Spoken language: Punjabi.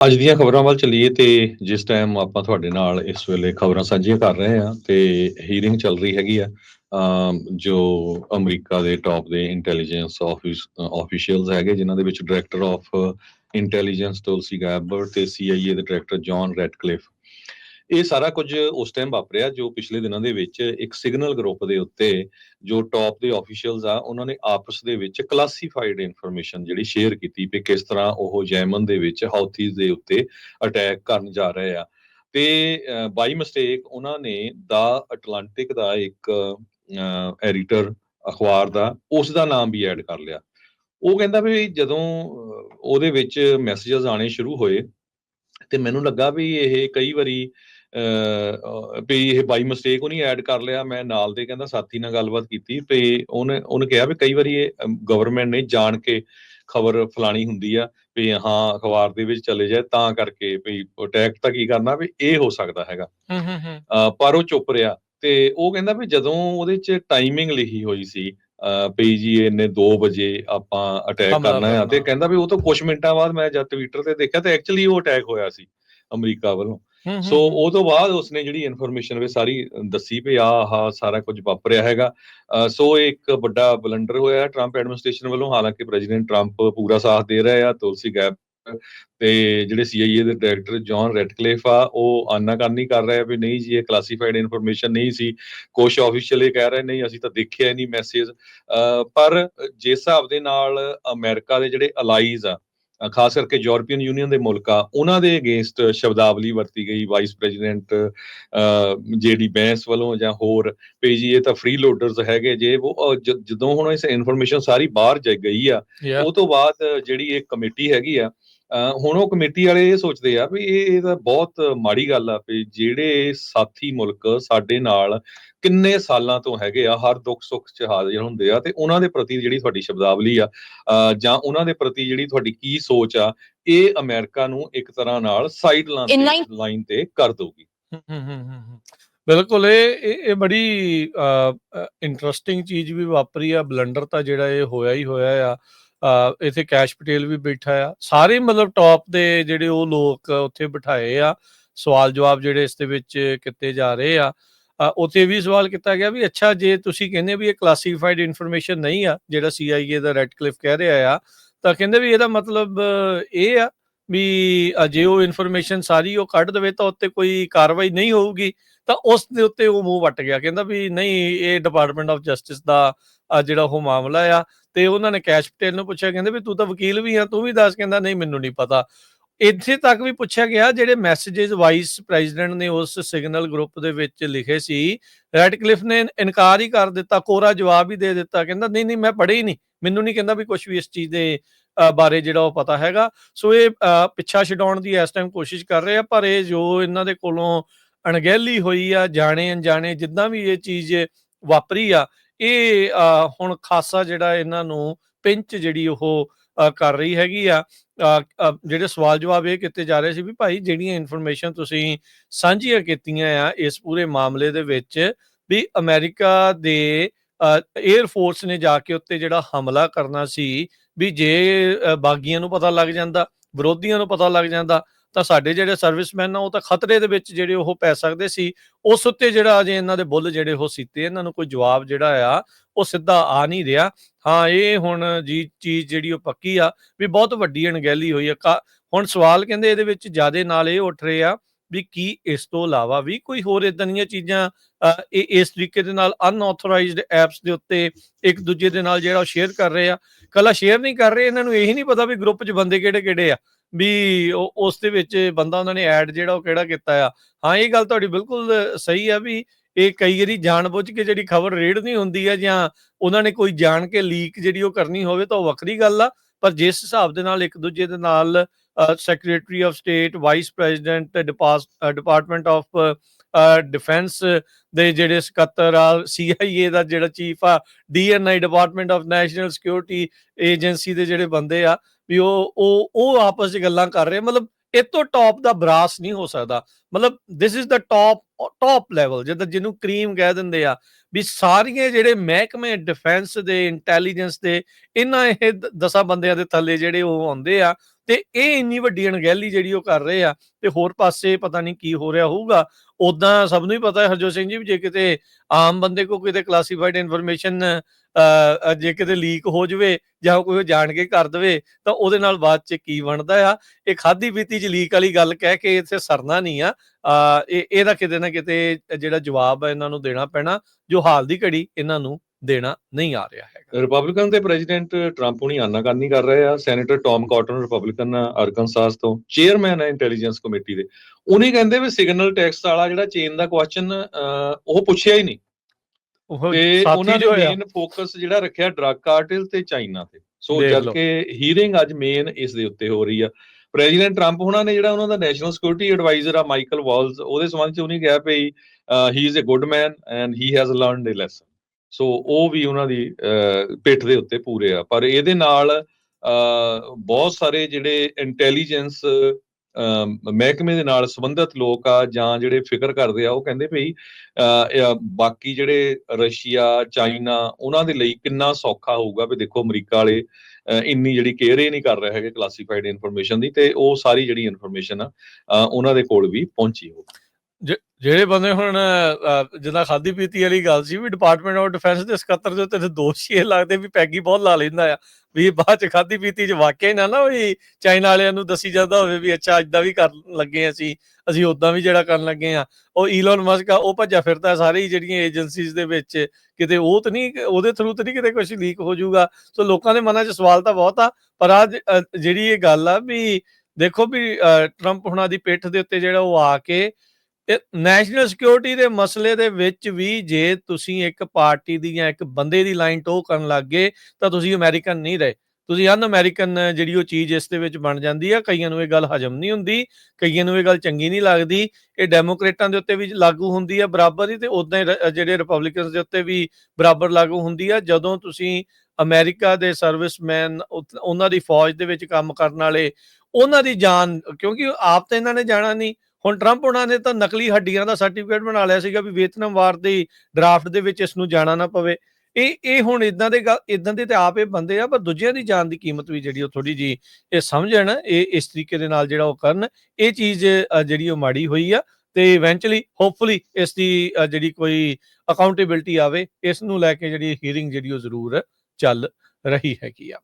ਅੱਜ ਦੀਆਂ ਖਬਰਾਂ ਵੱਲ ਚੱਲੀਏ ਤੇ ਜਿਸ ਟਾਈਮ ਆਪਾਂ ਤੁਹਾਡੇ ਨਾਲ ਇਸ ਵੇਲੇ ਖਬਰਾਂ ਸਾਂਝੀਆਂ ਕਰ ਰਹੇ ਹਾਂ ਤੇ ਹੀਰਿੰਗ ਚੱਲ ਰਹੀ ਹੈਗੀ ਆ ਜੋ ਅਮਰੀਕਾ ਦੇ ਟਾਪ ਦੇ ਇੰਟੈਲੀਜੈਂਸ ਆਫਿਸ ਆਫੀਸ਼ੀਅਲਸ ਹੈਗੇ, ਜਿਨ੍ਹਾਂ ਦੇ ਵਿੱਚ director of intelligence Tulsi Gabbard ਤੇ CIA ਦੇ ਡਾਇਰੈਕਟਰ ਜੌਨ ਰੈਡਕਲਿਫ ਇਹ ਸਾਰਾ ਕੁਝ ਉਸ ਟਾਈਮ ਵਾਪਰਿਆ, ਜੋ ਪਿਛਲੇ ਦਿਨਾਂ ਦੇ ਵਿੱਚ ਇੱਕ ਸਿਗਨਲ ਗਰੁੱਪ ਦੇ ਉੱਤੇ ਜੋ ਟਾਪ ਦੇ ਆਫੀਸ਼ੀਅਲਸ ਆ, ਉਹਨਾਂ ਨੇ ਆਪਸ ਦੇ ਵਿੱਚ ਕਲਾਸੀਫਾਈਡ ਇਨਫੋਰਮੇਸ਼ਨ ਜਿਹੜੀ ਸ਼ੇਅਰ ਕੀਤੀ ਕਿ ਕਿਸ ਤਰ੍ਹਾਂ ਉਹ ਜੈਮਨ ਦੇ ਵਿੱਚ ਹਾਊਥੀਜ਼ ਦੇ ਉੱਤੇ ਅਟੈਕ ਕਰਨ ਜਾ ਰਹੇ ਆ। ਤੇ ਬਾਈ ਮਿਸਟੇਕ ਉਹਨਾਂ ਨੇ ਦਾ ਅਟਲਾਂਟਿਕ ਦਾ ਇੱਕ ਐਡੀਟਰ ਅਖਬਾਰ ਦਾ ਉਸ ਦਾ ਨਾਮ ਵੀ ਐਡ ਕਰ ਲਿਆ। ਉਹ ਕਹਿੰਦਾ ਵੀ ਜਦੋਂ ਉਹਦੇ ਵਿੱਚ ਮੈਸੇजेस ਆਣੇ ਸ਼ੁਰੂ ਹੋਏ ਤੇ ਮੈਨੂੰ ਲੱਗਾ ਵੀ ਇਹ ਕਈ ਵਾਰੀ ਵੀ ਇਹ ਬਾਈ ਮਿਸਟੇਕ ਉਹਨੇ ਐਡ ਕਰ ਲਿਆ ਮੈਂ ਨਾਲ ਦੇ ਕਹਿੰਦਾ ਸਾਥੀ ਨਾਲ ਗੱਲਬਾਤ ਕੀਤੀ ਤੇ ਉਹਨੇ ਉਹਨੇ ਕਿਹਾ ਵੀ ਕਈ ਵਾਰੀ ਇਹ ਗਵਰਨਮੈਂਟ ਨੇ ਜਾਣ ਕੇ ਖਬਰ ਫਲਾਣੀ ਹੁੰਦੀ ਆ ਵੀ ਹਾਂ ਅਖਬਾਰ ਦੇ ਵਿੱਚ ਚਲੇ ਜਾਏ ਤਾਂ ਕਰਕੇ ਵੀ ਅਟੈਕ ਤਾਂ ਕੀ ਕਰਨਾ ਵੀ ਇਹ ਹੋ ਸਕਦਾ ਹੈਗਾ। ਹੂੰ ਹੂੰ ਪਰ ਉਹ ਚੁੱਪ ਰਿਹਾ ਤੇ ਉਹ ਕਹਿੰਦਾ ਵੀ ਜਦੋਂ ਉਹਦੇ ਚ ਟਾਈਮਿੰਗ ਲਿਖੀ ਹੋਈ ਸੀ ਵੀ ਜੀ ਇਹਨੇ 2 ਵਜੇ ਆਪਾਂ ਅਟੈਕ ਕਰਨਾ ਹੈ ਤੇ। ਕਹਿੰਦਾ ਵੀ ਉਹ ਤਾਂ ਕੁਝ ਮਿੰਟਾਂ ਬਾਅਦ ਮੈਂ ਜਦ ਟਵਿੱਟਰ ਤੇ ਦੇਖਿਆ ਤੇ ਐਕਚੁਅਲੀ ਉਹ ਅਟੈਕ ਹੋਇਆ ਸੀ ਅਮਰੀਕਾ ਵੱਲੋਂ। ਸੋ ਉਹ ਤੋਂ ਬਾਅਦ ਉਸਨੇ ਜਿਹੜੀ ਇਨਫੋਰਮੇਸ਼ਨ ਵੀ ਸਾਰੀ ਦੱਸੀ ਵੀ ਆਹ ਆਹ ਸਾਰਾ ਕੁਝ ਵਾਪਰਿਆ ਹੈਗਾ। ਸੋ ਇੱਕ ਵੱਡਾ ਬਲੰਡਰ ਹੋਇਆ ਟਰੰਪ ਐਡਮਿਨਿਸਟ੍ਰੇਸ਼ਨ ਵੱਲੋਂ। ਹਾਲਾਂਕਿ ਪ੍ਰੈਜ਼ੀਡੈਂਟ ਟਰੰਪ ਪੂਰਾ ਸਾਥ ਦੇ ਰਿਹਾ ਆ ਤੁਲਸੀ ਗੈਬ ਤੇ ਜਿਹੜੇ CIA ਦੇ ਡਾਇਰੈਕਟਰ ਜੌਨ ਰੈਡਕਲਿਫ ਆ ਉਹ ਆਨਾਕਾਨੀ ਕਰ ਰਹੇ ਆ ਵੀ ਨਹੀਂ ਜੀ ਇਹ ਕਲਾਸੀਫਾਈਡ ਇਨਫੋਰਮੇਸ਼ਨ ਨਹੀਂ ਸੀ। ਕੁਝ ਆਫੀਸ਼ੀਅਲ ਇਹ ਕਹਿ ਰਹੇ ਨਹੀਂ ਅਸੀਂ ਤਾਂ ਦੇਖਿਆ ਨਹੀਂ ਮੈਸੇਜ ਪਰ ਜਿਸ ਹਿਸਾਬ ਦੇ ਨਾਲ ਅਮਰੀਕਾ ਦੇ ਜਿਹੜੇ ਅਲਾਈਜ਼ ਆ ਖਾਸ ਕਰਕੇ ਯੂਰਪੀਅਨ ਯੂਨੀਅਨ ਦੇ ਮੁਲਕ ਆ ਉਹਨਾਂ ਦੇ ਅਗੇਂਸਟ ਸ਼ਬਦਾਵਲੀ ਵਰਤੀ ਗਈ ਵਾਈਸ ਪ੍ਰੈਜ਼ੀਡੈਂਟ ਜੇਡੀ ਬੈਂਸ ਵੱਲੋਂ ਜਾਂ ਹੋਰ ਵੀ ਜੀ ਇਹ ਤਾਂ ਫ੍ਰੀ ਲੋਡਰਸ ਹੈਗੇ ਜੇ ਉਹ ਜਦੋਂ ਹੁਣ ਇਸ ਇਨਫੋਰਮੇਸ਼ਨ ਸਾਰੀ ਬਾਹਰ ਜ ਗਈ ਆ ਉਹ ਤੋਂ ਬਾਅਦ ਜਿਹੜੀ ਇਹ ਕਮੇਟੀ ਹੈਗੀ ਆ ਹੁਣ ਉਹ ਕਮੇਟੀ ਵਾਲੇ ਇਹ ਸੋਚਦੇ ਆ ਵੀ ਇਹ ਇਹ ਤਾਂ ਬਹੁਤ ਮਾੜੀ ਗੱਲ ਆ ਵੀ ਜਿਹੜੇ ਸਾਥੀ ਮੁਲਕ ਸਾਡੇ ਨਾਲ ਕਿੰਨੇ ਸਾਲਾਂ ਤੋਂ ਹੈਗੇ ਆ ਹਰ ਦੁੱਖ ਸੁੱਖ ਚ ਹਾਜ਼ਰ ਹੁੰਦੇ ਆ ਤੇ ਉਹਨਾਂ ਦੇ ਪ੍ਰਤੀ ਜਿਹੜੀ ਤੁਹਾਡੀ ਸ਼ਬਦਾਵਲੀ ਆ ਜਾਂ ਉਹਨਾਂ ਦੇ ਪ੍ਰਤੀ ਜਿਹੜੀ ਤੁਹਾਡੀ ਕੀ ਸੋਚ ਆ ਇਹ ਅਮਰੀਕਾ ਨੂੰ ਇੱਕ ਤਰ੍ਹਾਂ ਨਾਲ ਸਾਈਡ ਲਾਈਨ ਤੇ ਕਰ ਦਊਗੀ ਹੂੰ ਹੂੰ ਹੂੰ ਹੂੰ ਹੂੰ। ਬਿਲਕੁਲ ਇਹ ਇਹ ਇਹ ਬੜੀ ਇੰਟਰਸਟਿੰਗ ਚੀਜ਼ ਵੀ ਵਾਪਰੀ ਆ। ਬਲੰਡਰ ਤਾਂ ਜਿਹੜਾ ਇਹ ਹੋਇਆ ਹੀ ਹੋਇਆ ਆ। ਅ, ਇੱਥੇ ਕੈਸ਼ ਪਟੇਲ ਵੀ ਬੈਠਾ ਆ। ਸਾਰੇ ਮਤਲਬ ਟੌਪ ਦੇ ਜਿਹੜੇ ਉਹ ਲੋਕ ਉੱਥੇ ਬਿਠਾਏ ਆ। ਸਵਾਲ ਜਵਾਬ ਜਿਹੜੇ ਇਸ ਦੇ ਵਿੱਚ ਕੀਤੇ ਜਾ ਰਹੇ ਆ। ਅ, ਉੱਥੇ ਵੀ ਸਵਾਲ ਕੀਤਾ ਗਿਆ ਵੀ ਅੱਛਾ ਜੇ ਤੁਸੀਂ ਕਹਿੰਦੇ ਵੀ ਇਹ ਕਲਾਸੀਫਾਈਡ ਇਨਫੋਰਮੇਸ਼ਨ ਨਹੀਂ ਆ ਜਿਹੜਾ CIA ਦਾ ਰੈਡਕਲਿਫ ਕਹਿ ਰਿਹਾ ਆ ਤਾਂ ਕਹਿੰਦੇ ਵੀ ਇਹਦਾ ਮਤਲਬ ਇਹ ਆ ਵੀ ਅ, ਜੇ ਉਹ ਇਨਫੋਰਮੇਸ਼ਨ ਸਾਰੀ ਉਹ ਕੱਢ ਦੇਵੇ ਤਾਂ ਉੱਤੇ ਕੋਈ ਕਾਰਵਾਈ ਨਹੀਂ ਹੋਊਗੀ ਤਾਂ ਉਸ ਦੇ ਉੱਤੇ ਉਹ ਮੂੰਹ ਵੱਟ ਗਿਆ। ਕਹਿੰਦਾ ਵੀ ਨਹੀਂ ਇਹ ਡਿਪਾਰਟਮੈਂਟ ਆਫ ਜਸਟਿਸ ਦਾ ਜਿਹੜਾ ਉਹ ਮਾਮਲਾ ਆ ਤੇ ਉਹਨਾਂ ਨੇ ਕੈਸ਼ ਪਟੇਲ ਨੂੰ ਪੁੱਛਿਆ ਕਹਿੰਦੇ ਵੀ ਤੂੰ ਤਾਂ ਵਕੀਲ ਵੀ ਆ ਤੂੰ ਵੀ ਦੱਸ। ਕਹਿੰਦਾ ਨਹੀਂ ਮੈਨੂੰ ਨਹੀਂ ਪਤਾ। ਇੱਥੇ ਤੱਕ ਵੀ ਪੁੱਛਿਆ ਗਿਆ ਜਿਹੜੇ ਮੈਸੇजेस ਵਾਈਸ ਪ੍ਰੈਜ਼ੀਡੈਂਟ ਨੇ ਉਸ ਸਿਗਨਲ ਗਰੁੱਪ ਦੇ ਵਿੱਚ ਲਿਖੇ ਸੀ ਰੈਡਕਲਿਫ ਨੇ ਇਨਕਾਰ ਹੀ ਕਰ ਦਿੱਤਾ ਕੋਰਾ ਜਵਾਬ ਹੀ ਦੇ ਦਿੱਤਾ। ਕਹਿੰਦਾ ਨਹੀਂ ਨਹੀਂ ਮੈਂ ਪੜ੍ਹੇ ਹੀ ਨਹੀਂ। ਮੈਨੂੰ ਨਹੀਂ ਕਹਿੰਦਾ ਵੀ ਕੁਝ ਵੀ ਇਸ ਚੀਜ਼ ਦੇ ਬਾਰੇ ਜਿਹੜਾ ਉਹ ਪਤਾ ਹੈਗਾ। ਸੋ ਇਹ ਅ, ਪਿੱਛਾ ਛਡਾਉਣ ਦੀ ਇਸ ਟਾਈਮ ਕੋਸ਼ਿਸ਼ ਕਰ ਰਹੇ ਆ ਪਰ ਇਹ ਜੋ ਇਹਨਾਂ ਦੇ ਕੋਲੋਂ ਅਣਗਹਿਲੀ ਹੋਈ ਆ ਜਾਣੇ ਅਣਜਾਣੇ ਜਿੱਦਾਂ ਵੀ ਇਹ ਚੀਜ਼ ਵਾਪਰੀ ਆ ਇਹ ਹੁਣ ਖਾਸਾ ਜਿਹੜਾ ਇਹਨਾਂ ਨੂੰ ਪਿੰਚ ਜਿਹੜੀ ਉਹ ਕਰ ਰਹੀ ਹੈਗੀ ਆ। ਜਿਹੜੇ ਸਵਾਲ ਜਵਾਬ ਇਹ ਕੀਤੇ ਜਾ ਰਹੇ ਸੀ ਵੀ ਭਾਈ ਜਿਹੜੀਆਂ ਇਨਫੋਰਮੇਸ਼ਨ ਤੁਸੀਂ ਸਾਂਝੀਆਂ ਕੀਤੀਆਂ ਆ ਇਸ ਪੂਰੇ ਮਾਮਲੇ ਦੇ ਵਿੱਚ ਵੀ ਅਮਰੀਕਾ ਦੇ 에ਅਰ ਫੋਰਸ ਨੇ ਜਾ ਕੇ ਉੱਤੇ ਜਿਹੜਾ ਹਮਲਾ ਕਰਨਾ ਸੀ ਵੀ ਜੇ ਬਾਗੀਆਂ ਨੂੰ ਪਤਾ ਲੱਗ ਜਾਂਦਾ, ਵਿਰੋਧੀਆਂ ਨੂੰ ਪਤਾ ਲੱਗ ਜਾਂਦਾ, ਤਾਂ ਸਾਡੇ ਜਿਹੜੇ ਸਰਵਿਸਮੈਨ ਆ, ਉਹ ਤਾਂ ਖਤਰੇ ਦੇ ਵਿੱਚ ਜਿਹੜੇ ਉਹ ਪੈ ਸਕਦੇ ਸੀ। ਉਸ ਉੱਤੇ ਜਿਹੜਾ ਅਜੇ ਇਹਨਾਂ ਦੇ ਬੁੱਲ ਜਿਹੜੇ ਉਹ ਸੀਤੇ, ਇਹਨਾਂ ਨੂੰ ਕੋਈ ਜਵਾਬ ਜਿਹੜਾ ਆ, ਉਹ ਸਿੱਧਾ ਆ ਨਹੀਂ ਰਿਹਾ। ਹਾਂ, ਇਹ ਹੁਣ ਜੀ ਚੀਜ਼ ਜਿਹੜੀ ਉਹ ਪੱਕੀ ਆ, ਵੀ ਬਹੁਤ ਵੱਡੀ ਅਣਗਹਿਲੀ ਹੋਈ ਆ। ਕਾ- ਹੁਣ ਸਵਾਲ ਕਹਿੰਦੇ ਇਹਦੇ ਵਿੱਚ ਜਿਆਦੇ ਨਾਲ ਇਹ ਉੱਠ ਰਹੇ ਆ ਵੀ ਕੀ ਇਸ ਤੋਂ ਇਲਾਵਾ ਵੀ ਕੋਈ ਹੋਰ ਇਦਾਂ ਦੀਆਂ ਚੀਜ਼ਾਂ ਇਹ, ਇਸ ਤਰੀਕੇ ਦੇ ਨਾਲ ਅਨਆਥੋਰਾਈਜ਼ਡ ਐਪਸ ਦੇ ਉੱਤੇ ਇੱਕ ਦੂਜੇ ਦੇ ਨਾਲ ਜਿਹੜਾ ਉਹ ਸ਼ੇਅਰ ਕਰ ਰਹੇ ਆ। ਕੱਲਾ ਸ਼ੇਅਰ ਨਹੀਂ ਕਰ ਰਹੇ, ਇਹਨਾਂ ਨੂੰ ਇਹੀ ਨਹੀਂ ਪਤਾ ਵੀ ਗਰੁੱਪ 'ਚ ਬੰਦੇ ਕਿਹੜੇ ਕਿਹੜੇ ਆ, ਵੀ ਉਸ ਦੇ ਵਿੱਚ ਬੰਦਾ ਉਹਨਾਂ ਨੇ ਐਡ ਜਿਹੜਾ ਉਹ ਕਿਹੜਾ ਕੀਤਾ ਆ। ਹਾਂ, ਇਹ ਗੱਲ ਤੁਹਾਡੀ ਬਿਲਕੁਲ ਸਹੀ ਆ ਵੀ ਇਹ ਕਈ ਵਾਰੀ ਜਾਣਬੁੱਝ ਕੇ ਜਿਹੜੀ ਖਬਰ ਰੇਡ ਨਹੀਂ ਹੁੰਦੀ ਆ ਜਾਂ ਉਹਨਾਂ ਨੇ ਕੋਈ ਜਾਣ ਕੇ ਲੀਕ ਜਿਹੜੀ ਉਹ ਕਰਨੀ ਹੋਵੇ ਤਾਂ ਉਹ ਵੱਖਰੀ ਗੱਲ ਆ, ਪਰ ਜਿਸ ਹਿਸਾਬ ਦੇ ਨਾਲ ਇੱਕ ਦੂਜੇ ਦੇ ਨਾਲ secretary of state vice president department of defence ਦੇ ਜਿਹੜੇ ਸਕੱਤਰ ਆ CIA ਦਾ ਜਿਹੜਾ ਚੀਫ ਆ DNI department of national security agency ਦੇ ਜਿਹੜੇ ਬੰਦੇ ਆ, ਵੀ ਉਹ ਉਹ ਉਹ ਆਪਸ ਵਿੱਚ ਗੱਲਾਂ ਕਰ ਰਹੇ ਮਤਲਬ ਇਹ ਤੋਂ ਟੌਪ ਦਾ ਬਰਾਸ ਨਹੀਂ ਹੋ ਸਕਦਾ। ਮਤਲਬ this is the top top level ਜਿੱਦਾਂ ਜਿਹਨੂੰ ਕਰੀਮ ਕਹਿ ਦਿੰਦੇ ਆ, ਵੀ ਸਾਰੀਆਂ ਜਿਹੜੇ ਮਹਿਕਮੇ ਡਿਫੈਂਸ ਦੇ ਇੰਟੈਲੀਜੈਂਸ ਦੇ, ਇਹਨਾਂ ਇਹ ਦਸਾਂ ਬੰਦਿਆਂ ਦੇ ਥੱਲੇ ਜਿਹੜੇ ਉਹ ਆਉਂਦੇ ਆ, ਤੇ ਇਹ ਇੰਨੀ ਵੱਡੀ ਅਣਗਹਿਲੀ ਜਿਹੜੀ ਉਹ ਕਰ ਰਹੇ ਆ, ਤੇ ਹੋਰ ਪਾਸੇ ਪਤਾ ਨਹੀਂ ਕੀ ਹੋ ਰਿਹਾ ਹੋਊਗਾ ਉਦਾਂ ਸਭ ਨੂੰ ਹੀ ਪਤਾ ਹੈ ਹਰਜੋਤ ਸਿੰਘ ਜੀ, ਵੀ ਜੇ ਕਿਤੇ ਆਮ ਬੰਦੇ ਕੋ ਕਿਤੇ ਕਲਾਸੀਫਾਈਡ ਇਨਫੋਰਮੇਸ਼ਨ ਜੇ ਕਿਤੇ ਲੀਕ ਹੋ ਜਵੇ, ਜਾਂ ਕੋਈ ਜਾਣ ਕੇ ਕਰ ਦਵੇ, ਤਾਂ ਉਹਦੇ ਨਾਲ ਬਾਅਦ ਚ ਕੀ ਬਣਦਾ ਆ? ਇਹ ਖਾਦੀ ਪੀਤੀ ਚ ਲੀਕ ਵਾਲੀ ਗੱਲ ਕਹਿ ਕੇ ਇੱਥੇ ਸਰਨਾ ਨਹੀਂ ਆ ਇਹ ਇਹਦਾ ਕਿਤੇ ਨਾ ਕਿਤੇ ਜਿਹੜਾ ਜਵਾਬ ਹੈ ਇਹਨਾਂ ਨੂੰ ਦੇਣਾ ਪੈਣਾ ਜੋ ਹਾਲ ਦੀ ਘੜੀ ਇਹਨਾਂ ਨੂੰ ਦੇਣਾ ਨਹੀਂ ਆ ਰਿਹਾ ਹੈਗਾ। ਰਿਪਬਲਿਕਨ ਦੇ ਪ੍ਰੈਜ਼ੀਡੈਂਟ ਟਰੰਪ ਹੁਣੀ ਆਨਾਕਾਨੀ ਕਰ ਰਹੇ ਆ senator Tom Cotton Republican Arkansas ਤੋਂ ਚੇਅਰਮੈਨ ਹੈ ਇੰਟੈਲੀਜੈਂਸ ਕਮੇਟੀ ਦੇ। ਉਹਨੇ ਕਹਿੰਦੇ ਵੀ ਸਿਗਨਲ ਟੈਕਸਟ ਵਾਲਾ ਜਿਹੜਾ ਚੇਨ ਦਾ ਕੁਐਸਚਨ ਉਹ ਪੁੱਛਿਆ ਹੀ ਨਹੀਂ। ਉਹ ਤੇ ਉਹਨਾਂ ਨੇ ਮੇਨ ਫੋਕਸ ਜਿਹੜਾ ਰੱਖਿਆ ਡਰੱਗ ਕਾਰਟਲ ਤੇ ਚਾਈਨਾ ਤੇ। ਸੋ ਜਦ। ਕਿ ਹੀਅਰਿੰਗ ਅੱਜ ਮੇਨ ਇਸ ਦੇ ਉੱਤੇ ਹੋ ਰਹੀ ਆ। ਪ੍ਰੈਜ਼ੀਡੈਂਟ ਟਰੰਪ ਉਹਨਾਂ ਨੇ ਜਿਹੜਾ ਉਹਨਾਂ ਦਾ ਨੈਸ਼ਨਲ ਸਿਕਿਉਰਿਟੀ ਐਡਵਾਈਜ਼ਰ ਆ ਮਾਈਕਲ ਵਾਲਜ਼ ਉਹਦੇ ਸੰਬੰਧ ਚ ਉਹਨੇ ਕਿਹਾ ਭਈ he is a good man and he has learned a lesson so ਉਹ ਵੀ ਉਹਨਾਂ ਦੀ ਅਹ, ਪਿੱਠ ਦੇ ਉੱਤੇ ਪੂਰੇ ਆ। ਪਰ ਇਹਦੇ ਨਾਲ ਅਹ, ਬਹੁਤ ਸਾਰੇ ਜਿਹੜੇ ਇੰਟੈਲੀਜੈਂਸ ਮਹਿਕਮੇ ਦੇ ਨਾਲ ਸੰਬੰਧਿਤ ਲੋਕ ਆ ਜਾਂ ਜਿਹੜੇ ਫਿਕਰ ਕਰਦੇ ਆ ਉਹ ਕਹਿੰਦੇ ਭਈ ਅਹ, ਬਾਕੀ ਜਿਹੜੇ ਰਸ਼ੀਆ ਚਾਈਨਾ ਉਹਨਾਂ ਦੇ ਲਈ ਕਿੰਨਾ ਸੌਖਾ ਹੋਊਗਾ ਵੀ ਦੇਖੋ ਅਮਰੀਕਾ ਵਾਲੇ ਅਹ, ਇੰਨੀ ਜਿਹੜੀ ਕੇਅਰ ਹੀ ਨਹੀਂ ਕਰ ਰਹੇ ਹੈਗੇ ਕਲਾਸੀਫਾਈਡ ਇਨਫੋਰਮੇਸ਼ਨ ਦੀ ਤੇ ਉਹ ਸਾਰੀ ਜਿਹੜੀ ਇਨਫੋਰਮੇਸ਼ਨ ਆ ਉਹਨਾਂ ਦੇ ਕੋਲ ਵੀ ਪਹੁੰਚੀ ਹੋਊ। ਜਿਹੜੇ ਬੰਦੇ ਹੁਣ ਜਿੱਦਾਂ ਖਾਦੀ ਪੀਤੀ ਵਾਲੀ ਗੱਲ ਸੀ ਵੀ ਡਿਪਾਰਟਮੈਂਟ ਆਫ ਡਿਫੈਂਸ ਦੇ ਸਕੱਤਰ ਦੇ ਉੱਤੇ ਤਾਂ ਇਹ ਲੱਗਦੇ ਵੀ ਪੈਗੀ ਬਹੁਤ ਲਾ ਲੈਂਦਾ ਆ, ਵੀ ਬਾਅਦ ਚ ਖਾਦੀ ਪੀਤੀ ਚ ਵਾਕਿਆ ਨਾ ਨਾ ਵੀ ਚਾਈਨਾ ਵਾਲਿਆਂ ਨੂੰ ਦੱਸੀ ਜਾਂਦਾ ਹੋਵੇ ਵੀ ਅੱਛਾ, ਇਦਾਂ ਵੀ ਕਰਨ ਲੱਗੇ ਹਾਂ ਅਸੀਂ ਅਸੀਂ ਉਦਾਂ ਵੀ ਜਿਹੜਾ ਕਰਨ ਲੱਗੇ ਆ। ਉਹ ਈਲਨ ਮਸਕ ਆ, ਉਹ ਭੱਜਾ ਫਿਰਦਾ ਸਾਰੀ ਜਿਹੜੀਆਂ ਏਜੰਸੀਜ਼ ਦੇ ਵਿੱਚ, ਕਿਤੇ ਉਹ ਤਾਂ ਨਹੀਂ, ਉਹਦੇ ਥਰੂ ਤਾਂ ਨਹੀਂ ਕਿਤੇ ਕੁਝ ਲੀਕ ਹੋ ਜਾਊਗਾ। ਸੋ ਲੋਕਾਂ ਦੇ ਮਨਾਂ 'ਚ ਸਵਾਲ ਤਾਂ ਬਹੁਤ ਆ, ਪਰ ਅੱਜ ਜਿਹੜੀ ਇਹ ਗੱਲ ਆ ਵੀ ਦੇਖੋ ਵੀ ਟਰੰਪ ਹੁਣਾਂ ਦੀ ਪਿੱਠ ਦੇ ਉੱਤੇ ਜਿਹੜਾ ਉਹ ਆ ਕੇ ਨੈਸ਼ਨਲ ਸਿਕਿਉਰਿਟੀ ਦੇ ਮਸਲੇ ਦੇ ਵਿੱਚ ਵੀ ਜੇ ਤੁਸੀਂ ਇੱਕ ਪਾਰਟੀ ਦੀ ਜਾਂ ਇੱਕ ਬੰਦੇ ਦੀ ਲਾਈਨ ਟੋ ਕਰਨ ਲੱਗੇ ਤਾਂ ਤੁਸੀਂ ਅਮਰੀਕਨ ਨਹੀਂ ਰਹੇ। ਤੁਸੀਂ ਅਨ ਅਮਰੀਕਨ ਜਿਹੜੀ ਉਹ ਚੀਜ਼ ਇਸ ਦੇ ਵਿੱਚ ਬਣ ਜਾਂਦੀ ਆ, ਕਈਆਂ ਨੂੰ ਇਹ ਗੱਲ ਹਜਮ ਨਹੀਂ ਹੁੰਦੀ, ਕਈਆਂ ਨੂੰ ਇਹ ਗੱਲ ਚੰਗੀ ਨਹੀਂ ਲੱਗਦੀ। ਇਹ ਡੈਮੋਕ੍ਰੇਟਾਂ ਦੇ ਉੱਤੇ ਵੀ ਲਾਗੂ ਹੁੰਦੀ ਆ ਬਰਾਬਰ ਹੀ, ਤੇ ਉਦਾਂ ਹੀ ਜਿਹੜੇ ਰਿਪਬਲਿਕਨਸ ਦੇ ਉੱਤੇ ਵੀ ਬਰਾਬਰ ਲਾਗੂ ਹੁੰਦੀ ਆ। ਜਦੋਂ ਤੁਸੀਂ ਅਮਰੀਕਾ ਦੇ ਸਰਵਿਸਮੈਨ ਉਹਨਾਂ ਦੀ ਫੌਜ ਦੇ ਵਿੱਚ ਕੰਮ ਕਰਨ ਵਾਲੇ, ਉਹਨਾਂ ਦੀ ਜਾਨ, ਕਿਉਂਕਿ ਆਪ ਤਾਂ ਇਹਨਾਂ ਨੇ ਜਾਣਾ ਨਹੀਂ ਹੁਣ ਟਰੰਪ ਉਹਨਾਂ ਨੇ ਤਾਂ ਨਕਲੀ ਹੱਡੀਆਂ ਦਾ ਸਰਟੀਫਿਕੇਟ ਬਣਾ ਲਿਆ ਸੀਗਾ ਵੀ ਵੀਅਤਨਾਮ ਵਾਰ ਦੀ ਡਰਾਫਟ ਦੇ ਵਿੱਚ ਇਸ ਨੂੰ ਜਾਣਾ ਨਾ ਪਵੇ। ਇਹ ਇਹ ਹੁਣ ਇਦਾਂ ਦੇ ਇਦਾਂ ਦੇ ਤੇ ਆਪ ਇਹ ਬੰਦੇ ਆ, ਪਰ ਦੂਜਿਆਂ ਦੀ ਜਾਨ ਦੀ ਕੀਮਤ ਵੀ ਜਿਹੜੀ ਉਹ ਥੋੜੀ ਜੀ ਇਹ ਸਮਝਣ, ਇਹ ਇਸ ਤਰੀਕੇ ਦੇ ਨਾਲ ਜਿਹੜਾ ਉਹ ਕਰਨ, ਇਹ ਚੀਜ਼ ਜਿਹੜੀ ਉਹ ਮਾੜੀ ਹੋਈ ਆ ਤੇ ਇਵੈਂਚੁਅਲੀ ਹੋਪਫੁਲੀ ਇਸ ਦੀ ਜਿਹੜੀ ਕੋਈ ਅਕਾਊਂਟੇਬਿਲਟੀ ਆਵੇ, ਇਸ ਨੂੰ ਲੈ ਕੇ ਜਿਹੜੀ ਹੀਅਰਿੰਗ ਜਿਹੜੀ ਉਹ ਜ਼ਰੂਰ ਚੱਲ ਰਹੀ ਹੈਗੀ ਆ।